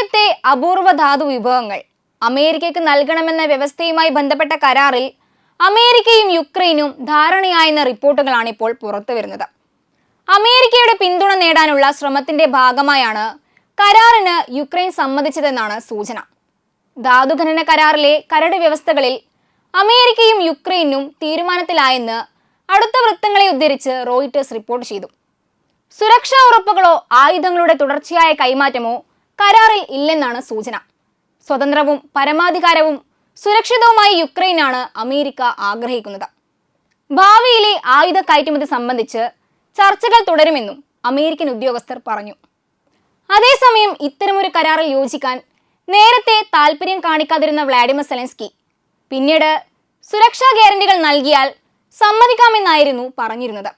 രാജ്യത്തെ അപൂർവ ധാതു വിഭവങ്ങൾ അമേരിക്കയ്ക്ക് നൽകണമെന്ന വ്യവസ്ഥയുമായി ബന്ധപ്പെട്ട കരാറിൽ അമേരിക്കയും യുക്രൈനും ധാരണയായെന്ന റിപ്പോർട്ടുകളാണ് ഇപ്പോൾ പുറത്തുവരുന്നത് അമേരിക്കയുടെ പിന്തുണ നേടാനുള്ള ശ്രമത്തിന്റെ ഭാഗമായാണ് കരാറിന് യുക്രൈൻ സമ്മതിച്ചതെന്നാണ് സൂചന. ധാതുഖനന കരാറിലെ കരട് വ്യവസ്ഥകളിൽ അമേരിക്കയും യുക്രൈനും തീരുമാനത്തിലായെന്ന് അടുത്ത വൃത്തങ്ങളെ ഉദ്ധരിച്ച് റോയിട്ടേഴ്സ് റിപ്പോർട്ട് ചെയ്തു. സുരക്ഷാ ഉറപ്പുകളോ ആയുധങ്ങളുടെ തുടർച്ചയായ കൈമാറ്റമോ കരാറിൽ ഇല്ലെന്നാണ് സൂചന. സ്വതന്ത്രവും പരമാധികാരവും സുരക്ഷിതവുമായ യുക്രൈനാണ് അമേരിക്ക ആഗ്രഹിക്കുന്നത്. ഭാവിയിലെ ആയുധ കയറ്റുമതി സംബന്ധിച്ച് ചർച്ചകൾ തുടരുമെന്നും അമേരിക്കൻ ഉദ്യോഗസ്ഥർ പറഞ്ഞു. അതേസമയം ഇത്തരമൊരു കരാറിൽ യോജിക്കാൻ നേരത്തെ താൽപര്യം കാണിക്കാതിരുന്ന വ്ളാഡിമിർ സെലൻസ്കി പിന്നീട് സുരക്ഷാ ഗ്യാരണ്ടികൾ നൽകിയാൽ സമ്മതിക്കാമെന്നായിരുന്നു പറഞ്ഞിരുന്നത്.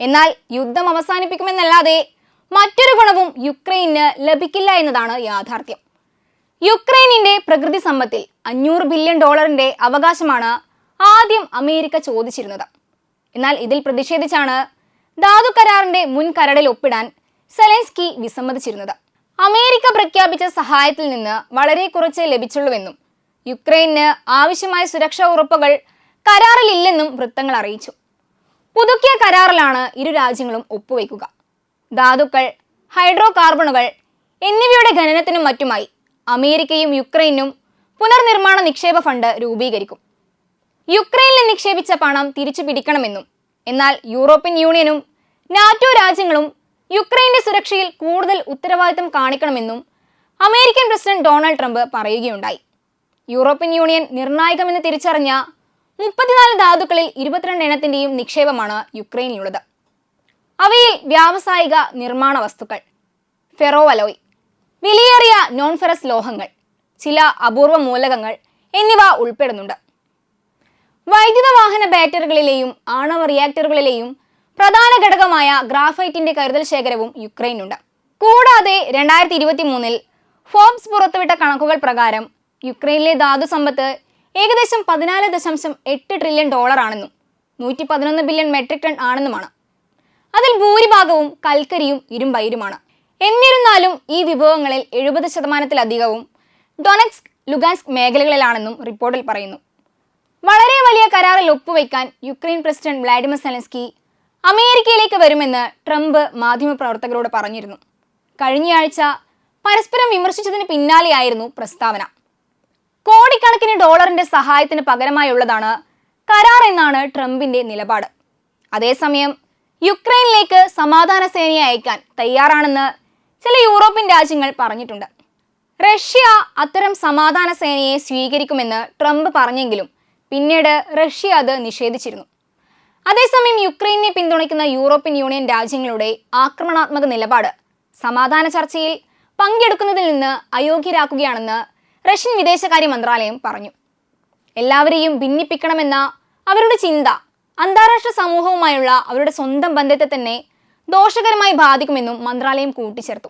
എന്നാൽ യുദ്ധം അവസാനിപ്പിക്കുമെന്നല്ലാതെ മറ്റൊരു ഗുണവും യുക്രൈന് ലഭിക്കില്ല എന്നതാണ് യാഥാർത്ഥ്യം. യുക്രൈനിന്റെ പ്രകൃതി സമ്പത്തിൽ അഞ്ഞൂറ് ബില്യൺ ഡോളറിന്റെ അവകാശമാണ് ആദ്യം അമേരിക്ക ചോദിച്ചിരുന്നത്. എന്നാൽ ഇതിൽ പ്രതിഷേധിച്ചാണ് ധാതു കരാറിന്റെ മുൻ കരടിൽ ഒപ്പിടാൻ സെലൻസ്കി വിസമ്മതിച്ചിരുന്നത്. അമേരിക്ക പ്രഖ്യാപിച്ച സഹായത്തിൽ നിന്ന് വളരെ കുറച്ച് ലഭിച്ചുള്ളൂവെന്നും യുക്രൈന് ആവശ്യമായ സുരക്ഷാ ഉറപ്പുകൾ കരാറിലില്ലെന്നും വൃത്തങ്ങൾ അറിയിച്ചു. പുതുക്കിയ കരാറിലാണ് ഇരു രാജ്യങ്ങളും ഒപ്പുവയ്ക്കുക ധാതുക്കൾ ഹൈഡ്രോ കാർബണുകൾ എന്നിവയുടെ ഖനനത്തിനും മറ്റുമായി അമേരിക്കയും യുക്രൈനും പുനർനിർമ്മാണ നിക്ഷേപ ഫണ്ട് രൂപീകരിക്കും. യുക്രൈനിൽ നിക്ഷേപിച്ച പണം തിരിച്ചു പിടിക്കണമെന്നും എന്നാൽ യൂറോപ്യൻ യൂണിയനും നാറ്റോ രാജ്യങ്ങളും യുക്രൈന്റെ സുരക്ഷയിൽ കൂടുതൽ ഉത്തരവാദിത്തം കാണിക്കണമെന്നും അമേരിക്കൻ പ്രസിഡന്റ് ഡൊണാൾഡ് ട്രംപ് പറയുകയുണ്ടായി. യൂറോപ്യൻ യൂണിയൻ നിർണായകമെന്ന് തിരിച്ചറിഞ്ഞ മുപ്പത്തിനാല് ധാതുക്കളിൽ ഇരുപത്തിരണ്ട് എണ്ണത്തിന്റെയും നിക്ഷേപമാണ് യുക്രൈനിലുള്ളത്. അവയിൽ വ്യാവസായിക നിർമ്മാണ വസ്തുക്കൾ ഫെറോവലോയ് വിലയേറിയ നോൺ ഫെറസ് ലോഹങ്ങൾ ചില അപൂർവ മൂലകങ്ങൾ എന്നിവ ഉൾപ്പെടുന്നുണ്ട്. വൈദ്യുത വാഹന ബാറ്ററികളിലെയും ആണവ റിയാക്ടറുകളിലെയും പ്രധാന ഘടകമായ ഗ്രാഫൈറ്റിന്റെ കരുതൽ ശേഖരവും യുക്രൈനുണ്ട്. കൂടാതെ രണ്ടായിരത്തി ഇരുപത്തി മൂന്നിൽ ഫോംസ് പുറത്തുവിട്ട കണക്കുകൾ പ്രകാരം യുക്രൈനിലെ ധാതു സമ്പത്ത് ഏകദേശം പതിനാല് ദശാംശം എട്ട് ട്രില്യൺ ഡോളറാണെന്നും നൂറ്റി പതിനൊന്ന് ബില്യൺ മെട്രിക് ടൺ ആണെന്നുമാണ്. അതിൽ ഭൂരിഭാഗവും കൽക്കരിയും ഇരുമ്പയിരുമാണ്. എന്നിരുന്നാലും ഈ വിഭവങ്ങളിൽ എഴുപത് ശതമാനത്തിലധികവും ഡൊനക്സ് ലുഗാൻസ്ക് മേഖലകളിലാണെന്നും റിപ്പോർട്ടിൽ പറയുന്നു. വളരെ വലിയ കരാറിൽ ഒപ്പുവയ്ക്കാൻ യുക്രൈൻ പ്രസിഡന്റ് വ്ളാഡിമിർ സെലൻസ്കി അമേരിക്കയിലേക്ക് വരുമെന്ന് ട്രംപ് മാധ്യമപ്രവർത്തകരോട് പറഞ്ഞിരുന്നു. കഴിഞ്ഞയാഴ്ച പരസ്പരം വിമർശിച്ചതിന് പിന്നാലെയായിരുന്നു പ്രസ്താവന. കോടിക്കണക്കിന് ഡോളറിന്റെ സഹായത്തിന് പകരമായുള്ളതാണ് കരാർ എന്നാണ് ട്രംപിന്റെ നിലപാട്. അതേസമയം യുക്രൈനിലേക്ക് സമാധാന സേനയെ അയക്കാൻ തയ്യാറാണെന്ന് ചില യൂറോപ്യൻ രാജ്യങ്ങൾ പറഞ്ഞിട്ടുണ്ട്. റഷ്യ അത്തരം സമാധാന സേനയെ സ്വീകരിക്കുമെന്ന് ട്രംപ് പറഞ്ഞെങ്കിലും പിന്നീട് റഷ്യ അത് നിഷേധിച്ചിരുന്നു. അതേസമയം യുക്രൈനെ പിന്തുണയ്ക്കുന്ന യൂറോപ്യൻ യൂണിയൻ രാജ്യങ്ങളുടെ ആക്രമണാത്മക നിലപാട് സമാധാന ചർച്ചയിൽ പങ്കെടുക്കുന്നതിൽ നിന്ന് അയോഗ്യരാക്കുകയാണെന്ന് റഷ്യൻ വിദേശകാര്യ മന്ത്രാലയം പറഞ്ഞു. എല്ലാവരെയും ഭിന്നിപ്പിക്കണമെന്ന അവരുടെ ചിന്ത അന്താരാഷ്ട്ര സമൂഹവുമായുള്ള അവരുടെ സ്വന്തം ബന്ധത്തെ തന്നെ ദോഷകരമായി ബാധിക്കുമെന്നും മന്ത്രാലയം കൂട്ടിച്ചേർത്തു.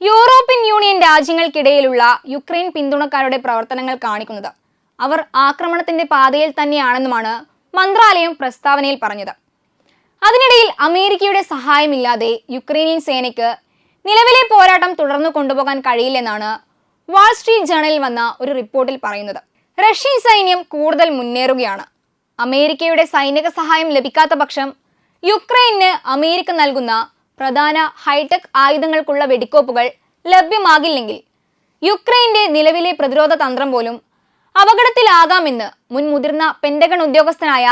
യൂറോപ്യൻ യൂണിയൻ രാജ്യങ്ങൾക്കിടയിലുള്ള യുക്രൈൻ പിന്തുണക്കാരുടെ പ്രവർത്തനങ്ങൾ കാണിക്കുന്നത് അവർ ആക്രമണത്തിന്റെ പാതയിൽ തന്നെയാണെന്നുമാണ് മന്ത്രാലയം പ്രസ്താവനയിൽ പറഞ്ഞത്. അതിനിടയിൽ അമേരിക്കയുടെ സഹായമില്ലാതെ യുക്രൈനിയൻ സേനയ്ക്ക് നിലവിലെ പോരാട്ടം തുടർന്നു കൊണ്ടുപോകാൻ കഴിയില്ലെന്നാണ് വാൾസ്ട്രീറ്റ് ജേണലിൽ വന്ന ഒരു റിപ്പോർട്ടിൽ പറയുന്നത്. റഷ്യൻ സൈന്യം കൂടുതൽ മുന്നേറുകയാണ്. അമേരിക്കയുടെ സൈനിക സഹായം ലഭിക്കാത്ത പക്ഷം യുക്രൈന് അമേരിക്ക നൽകുന്ന പ്രധാന ഹൈടെക് ആയുധങ്ങൾക്കുള്ള വെടിക്കോപ്പുകൾ ലഭ്യമാകില്ലെങ്കിൽ യുക്രൈന്റെ നിലവിലെ പ്രതിരോധ തന്ത്രം പോലും അപകടത്തിലാകാമെന്ന് മുൻ മുതിർന്ന പെൻഡഗൺ ഉദ്യോഗസ്ഥനായ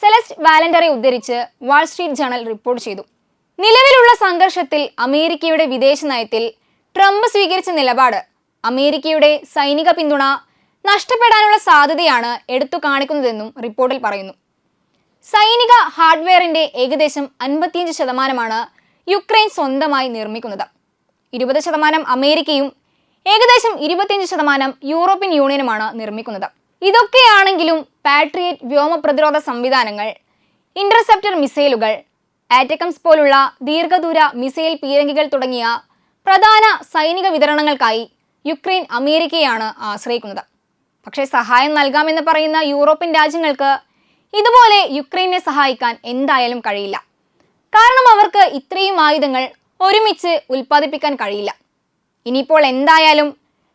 സെലസ്റ്റ് വാലന്ററെ ഉദ്ധരിച്ച് വാൾസ്ട്രീറ്റ് ജേണൽ റിപ്പോർട്ട് ചെയ്തു. നിലവിലുള്ള സംഘർഷത്തിൽ അമേരിക്കയുടെ വിദേശ നയത്തിൽ ട്രംപ് സ്വീകരിച്ച നിലപാട് അമേരിക്കയുടെ സൈനിക പിന്തുണ നഷ്ടപ്പെടാനുള്ള സാധ്യതയാണ് എടുത്തു കാണിക്കുന്നതെന്നും റിപ്പോർട്ടിൽ പറയുന്നു. സൈനിക ഹാർഡ്വെയറിന്റെ ഏകദേശം അൻപത്തിയഞ്ച് ശതമാനമാണ് യുക്രൈൻ സ്വന്തമായി നിർമ്മിക്കുന്നത്. ഇരുപത് ശതമാനം അമേരിക്കയും ഏകദേശം ഇരുപത്തിയഞ്ച് ശതമാനം യൂറോപ്യൻ യൂണിയനുമാണ് നിർമ്മിക്കുന്നത്. ഇതൊക്കെയാണെങ്കിലും പാട്രിയറ്റ് വ്യോമ പ്രതിരോധ സംവിധാനങ്ങൾ ഇന്റർസെപ്റ്റർ മിസൈലുകൾ ആറ്റക്കംസ് പോലുള്ള ദീർഘദൂര മിസൈൽ പീരങ്കികൾ തുടങ്ങിയ പ്രധാന സൈനിക വിതരണങ്ങൾക്കായി യുക്രൈൻ അമേരിക്കയാണ് ആശ്രയിക്കുന്നത്. പക്ഷേ സഹായം നൽകാമെന്ന് പറയുന്ന യൂറോപ്യൻ രാജ്യങ്ങൾക്ക് ഇതുപോലെ യുക്രൈനെ സഹായിക്കാൻ എന്തായാലും കഴിയില്ല. കാരണം അവർക്ക് ഇത്രയും ആയുധങ്ങൾ ഒരുമിച്ച് ഉൽപ്പാദിപ്പിക്കാൻ കഴിയില്ല. ഇനിയിപ്പോൾ എന്തായാലും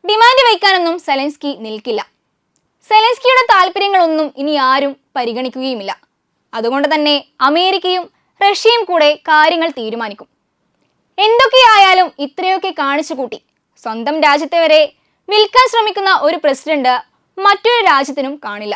ഡിമാൻഡ് വയ്ക്കാനൊന്നും സെലൻസ്കി നിൽക്കില്ല. സെലൻസ്കിയുടെ താല്പര്യങ്ങളൊന്നും ഇനി ആരും പരിഗണിക്കുകയുമില്ല. അതുകൊണ്ട് തന്നെ അമേരിക്കയും റഷ്യയും കൂടെ കാര്യങ്ങൾ തീരുമാനിക്കും. എന്തൊക്കെയായാലും ഇത്രയൊക്കെ കാണിച്ചു കൂട്ടി സ്വന്തം രാജ്യത്തെ വരെ വിൽക്കാൻ ശ്രമിക്കുന്ന ഒരു പ്രസിഡന്റ് മറ്റൊരു രാജ്യത്തിനും കാണില്ല